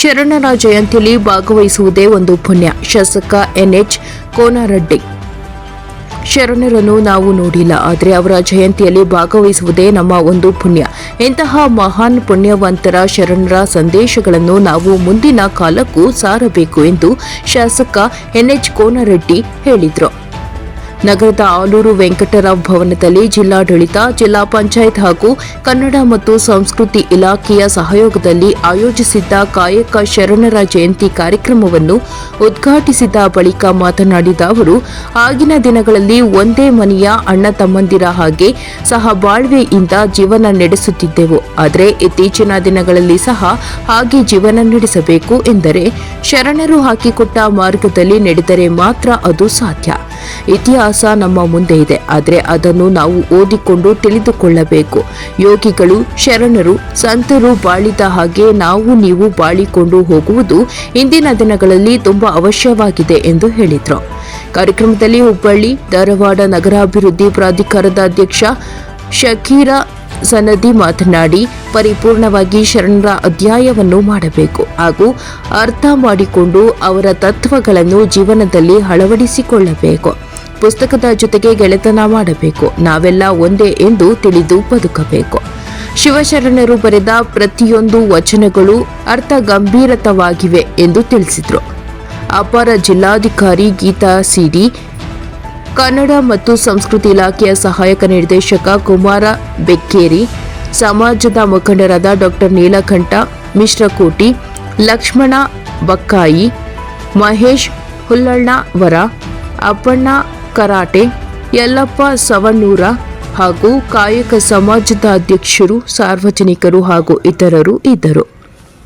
ಶರಣರ ಜಯಂತಿಯಲ್ಲಿ ಭಾಗವಹಿಸುವುದೇ ಒಂದು ಪುಣ್ಯ. ಶಾಸಕ ಎನ್ಎಚ್ ಕೋನರೆಡ್ಡಿ. ಶರಣರನ್ನು ನಾವು ನೋಡಿಲ್ಲ, ಆದರೆ ಅವರ ಜಯಂತಿಯಲ್ಲಿ ಭಾಗವಹಿಸುವುದೇ ನಮ್ಮ ಒಂದು ಪುಣ್ಯ. ಇಂತಹ ಮಹಾನ್ ಪುಣ್ಯವಂತರ ಶರಣರ ಸಂದೇಶಗಳನ್ನು ನಾವು ಮುಂದಿನ ಕಾಲಕ್ಕೂ ಸಾರಬೇಕು ಎಂದು ಶಾಸಕ ಎನ್ಎಚ್ ಕೋನರೆಡ್ಡಿ ಹೇಳಿದರು. ನಗರದ ಆಲೂರು ವೆಂಕಟರಾವ್ ಭವನದಲ್ಲಿ ಜಿಲ್ಲಾಡಳಿತ, ಜಿಲ್ಲಾ ಪಂಚಾಯತ್ ಹಾಗೂ ಕನ್ನಡ ಮತ್ತು ಸಂಸ್ಕೃತಿ ಇಲಾಖೆಯ ಸಹಯೋಗದಲ್ಲಿ ಆಯೋಜಿಸಿದ್ದ ಕಾಯಕ ಶರಣರ ಜಯಂತಿ ಕಾರ್ಯಕ್ರಮವನ್ನು ಉದ್ಘಾಟಿಸಿದ ಬಳಿಕ ಮಾತನಾಡಿದ ಅವರು, ಆಗಿನ ದಿನಗಳಲ್ಲಿ ಒಂದೇ ಮನೆಯ ಅಣ್ಣ ತಮ್ಮಂದಿರ ಹಾಗೆ ಸಹ ಬಾಳ್ವೆಯಿಂದ ಜೀವನ ನಡೆಸುತ್ತಿದ್ದೆವು. ಆದರೆ ಇತ್ತೀಚಿನ ದಿನಗಳಲ್ಲಿ ಸಹ ಹಾಗೆ ಜೀವನ ನಡೆಸಬೇಕು ಎಂದರೆ ಶರಣರು ಹಾಕಿಕೊಟ್ಟ ಮಾರ್ಗದಲ್ಲಿ ನಡೆದರೆ ಮಾತ್ರ ಅದು ಸಾಧ್ಯ. ಇತಿಹಾಸ ನಮ್ಮ ಮುಂದೆ ಇದೆ, ಆದರೆ ಅದನ್ನು ನಾವು ಓದಿಕೊಂಡು ತಿಳಿದುಕೊಳ್ಳಬೇಕು. ಯೋಗಿಗಳು, ಶರಣರು, ಸಂತರು ಬಾಳಿದ ಹಾಗೆ ನಾವು ನೀವು ಬಾಳಿಕೊಂಡು ಹೋಗುವುದು ಇಂದಿನ ದಿನಗಳಲ್ಲಿ ತುಂಬಾ ಅವಶ್ಯವಾಗಿದೆ ಎಂದು ಹೇಳಿದರು. ಕಾರ್ಯಕ್ರಮದಲ್ಲಿ ಹುಬ್ಬಳ್ಳಿ, ಧಾರವಾಡ ನಗರಾಭಿವೃದ್ಧಿ ಪ್ರಾಧಿಕಾರದ ಅಧ್ಯಕ್ಷ ಶಕೀರ ಸನದಿ ಮಾತನಾಡಿ, ಪರಿಪೂರ್ಣವಾಗಿ ಶರಣರ ಅಧ್ಯಾಯವನ್ನು ಮಾಡಬೇಕು ಹಾಗೂ ಅರ್ಥ ಮಾಡಿಕೊಂಡು ಅವರ ತತ್ವಗಳನ್ನು ಜೀವನದಲ್ಲಿ ಅಳವಡಿಸಿಕೊಳ್ಳಬೇಕು. ಪುಸ್ತಕದ ಜೊತೆಗೆ ಗೆಳೆತನ ಮಾಡಬೇಕು. ನಾವೆಲ್ಲ ಒಂದೇ ಎಂದು ತಿಳಿದು ಬದುಕಬೇಕು. ಶಿವಶರಣರು ಬರೆದ ಪ್ರತಿಯೊಂದು ವಚನಗಳು ಅರ್ಥ ಗಂಭೀರತವಾಗಿವೆ ಎಂದು ತಿಳಿಸಿದರು. ಅಪರ ಜಿಲ್ಲಾಧಿಕಾರಿ ಗೀತಾ ಸಿಡಿ ಕನ್ನಡ ಮತ್ತು ಸಂಸ್ಕೃತಿ ಇಲಾಖೆಯ ಸಹಾಯಕ ನಿರ್ದೇಶಕ ಕುಮಾರ ಬೆಕ್ಕೇರಿ, ಸಮಾಜದ ಮುಖಂಡರಾದ ಡಾಕ್ಟರ್ ನೀಲಕಂಠ ಮಿಶ್ರಕೋಟಿ ಲಕ್ಷ್ಮಣ ಬಕ್ಕಾಯಿ, ಮಹೇಶ್ ಹುಲ್ಲಣ್ಣ ವರ, ಅಪ್ಪಣ್ಣ ಕರಾಟೆ, ಯಲ್ಲಪ್ಪ ಸವಣ್ಣೂರ ಹಾಗೂ ಕಾಯಕ ಸಮಾಜದ ಅಧ್ಯಕ್ಷರು, ಸಾರ್ವಜನಿಕರು ಹಾಗೂ ಇತರರು ಇದ್ದರು.